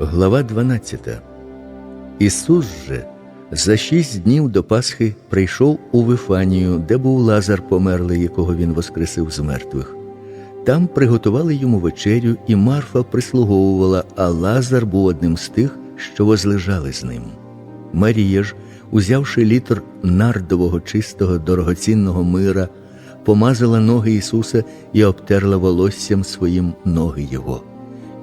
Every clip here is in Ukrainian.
Глава 12 Ісус же за шість днів до Пасхи прийшов у Вифанію, де був Лазар померлий, якого він воскресив з мертвих. Там приготували йому вечерю, і Марфа прислуговувала, а Лазар був одним з тих, що возлежали з ним. Марія ж, узявши літр нардового чистого дорогоцінного мира, помазала ноги Ісуса і обтерла волоссям своїм ноги Його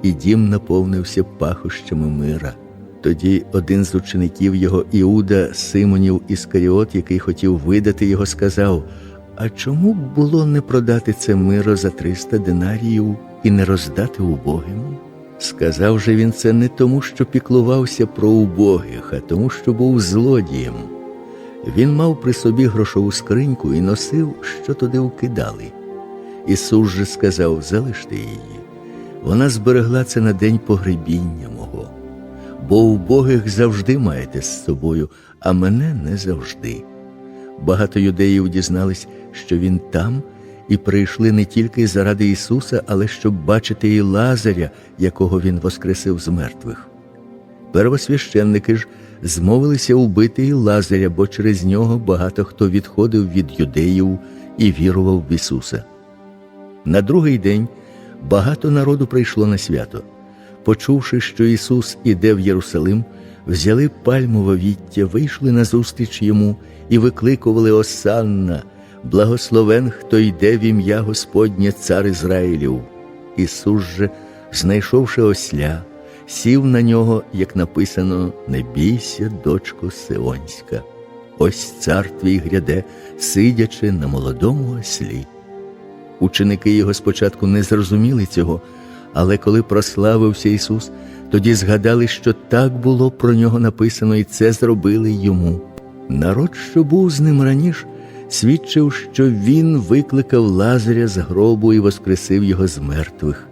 і дім наповнився пахощами мира. Тоді один з учеників його Іуда, Симонів Іскаріот, який хотів видати його, сказав: А чому б було не продати це миро за триста динаріїв і не роздати убогим? Сказав же він це не тому, що піклувався про убогих, а тому, що був злодієм. Він мав при собі грошову скриньку і носив, що туди вкидали. Ісус же сказав: Залиште її. Вона зберегла це на день погребіння мого, бо убогих завжди маєте з собою, а мене не завжди. Багато юдеїв дізнались, що він там, і прийшли не тільки заради Ісуса, але щоб бачити і Лазаря, якого Він воскресив з мертвих. Первосвященники ж змовилися убити і Лазаря, бо через нього багато хто відходив від юдеїв і вірував в Ісуса. На другий день багато народу прийшло на свято. Почувши, що Ісус іде в Єрусалим, взяли пальмове віття, вийшли назустріч йому і викликували Осанна, благословен, хто йде в ім'я Господнє Цар Ізраїлів. Ісус же, знайшовши осля, сів на нього, як написано: Не бійся, дочко Сионська. Ось цар твій гряде, сидячи на молодому ослі. Ученики його спочатку не зрозуміли цього, але коли прославився Ісус, тоді згадали, що так було про нього написано, і це зробили йому. Народ, що був з ним раніше, свідчив, що Він викликав Лазаря з гробу і воскресив його з мертвих.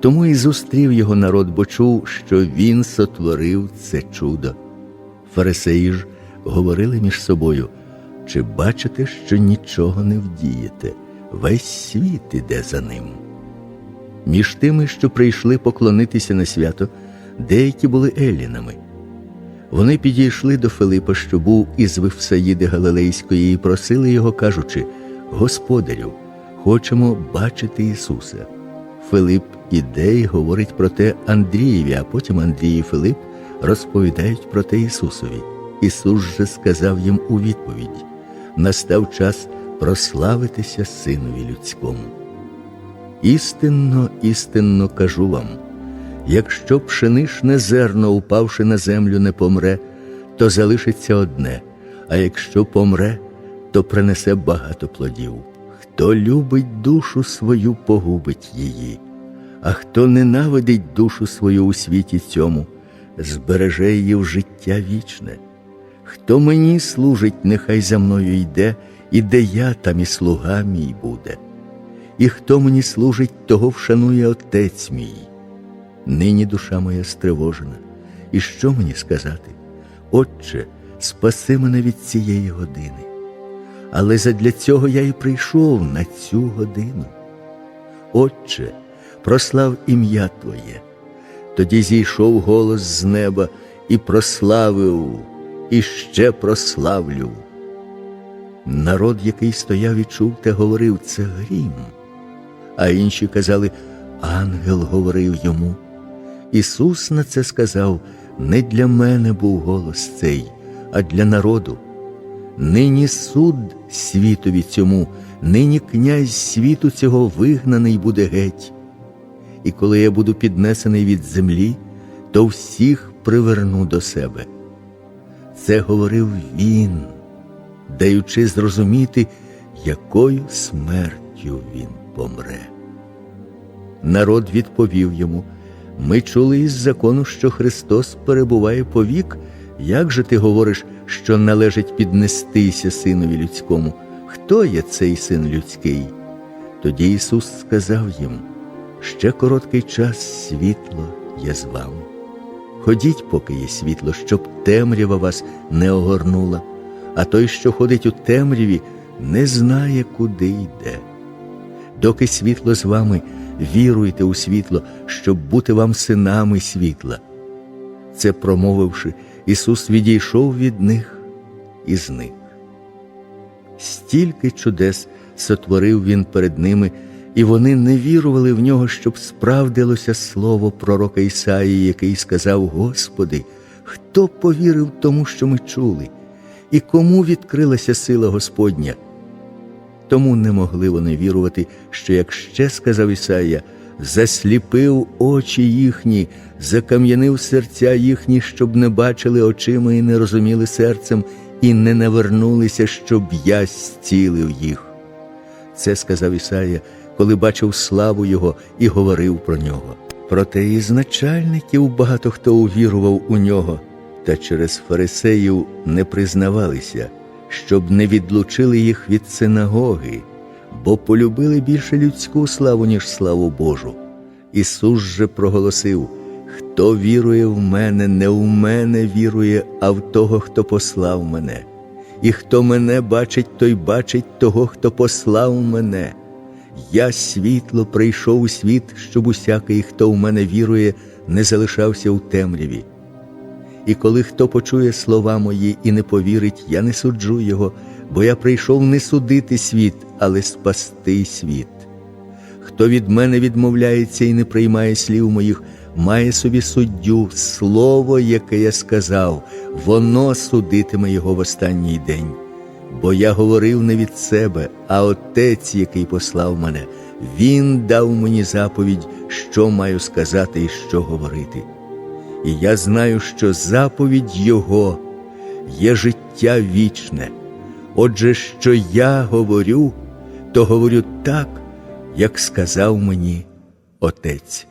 Тому і зустрів його народ, бо чув, що він сотворив це чудо. Фарисеї ж говорили між собою, чи бачите, що нічого не вдієте? Весь світ іде за ним. Між тими, що прийшли поклонитися на свято, деякі були елінами. Вони підійшли до Филипа, що був із Вифсаїди Галилейської, і просили його, кажучи: Господарю, хочемо бачити Ісуса. Филип іде і говорить про те Андрієві, а потім Андрій і Филип розповідають про те Ісусові. Ісус же сказав їм у відповідь: настав час прославитися Синові Людському. Істинно, істинно кажу вам, якщо пшенишне зерно, упавши на землю, не помре, то залишиться одне, а якщо помре, то принесе багато плодів. Хто любить душу свою, погубить її, а хто ненавидить душу свою у світі цьому, збереже її в життя вічне. Хто мені служить, нехай за мною йде і де я, там і слуга мій буде, і хто мені служить, того вшанує Отець мій. Нині душа моя стривожена, і що мені сказати? Отче, спаси мене від цієї години. Але задля цього я і прийшов на цю годину. Отче, прослав ім'я Твоє. Тоді зійшов голос з неба і прославив, і ще прославлю. Народ, який стояв і чув, те говорив це грім, а інші казали, ангел говорив йому. Ісус на це сказав: не для мене був голос цей, а для народу. Нині суд світові цьому, нині князь світу цього вигнаний буде геть. І коли я буду піднесений від землі, то всіх приверну до себе. Це говорив він даючи зрозуміти, якою смертю він помре. Народ відповів йому ми чули із закону, що Христос перебуває по вік. Як же ти говориш, що належить піднестися синові людському? Хто є цей син людський? Тоді Ісус сказав їм ще короткий час світло є з вами. Ходіть, поки є світло, щоб темрява вас не огорнула а той, що ходить у темряві, не знає, куди йде. Доки світло з вами, віруйте у світло, щоб бути вам синами світла. Це промовивши, Ісус відійшов від них і зник. Стільки чудес сотворив Він перед ними, і вони не вірували в нього, щоб справдилося слово пророка Ісаї, який сказав: Господи, хто повірив тому, що ми чули, і кому відкрилася сила Господня? Тому не могли вони вірувати, що, як ще сказав Ісая, засліпив очі їхні, закам'янив серця їхні, щоб не бачили очима і не розуміли серцем, і не навернулися, щоб я зцілив їх. Це сказав Ісая, коли бачив славу Його і говорив про нього. Проте із начальників багато хто увірував у нього, та через фарисеїв не признавалися, щоб не відлучили їх від синагоги, бо полюбили більше людську славу, ніж славу Божу. Ісус же проголосив: Хто вірує в мене, не в мене вірує, а в того, хто послав мене. І хто мене бачить, той бачить того, хто послав мене. Я світло прийшов у світ, щоб усякий, хто в мене вірує, не залишався у темряві. І коли хто почує слова мої і не повірить, я не суджу його, бо я прийшов не судити світ, але спасти світ. Хто від мене відмовляється і не приймає слів моїх, має собі суддю, слово, яке я сказав, воно судитиме його в останній день. Бо я говорив не від себе, а Отець, який послав мене, Він дав мені заповідь, що маю сказати і що говорити. І я знаю, що заповідь Його є життя вічне. Отже, що я говорю, то говорю так, як сказав мені Отець.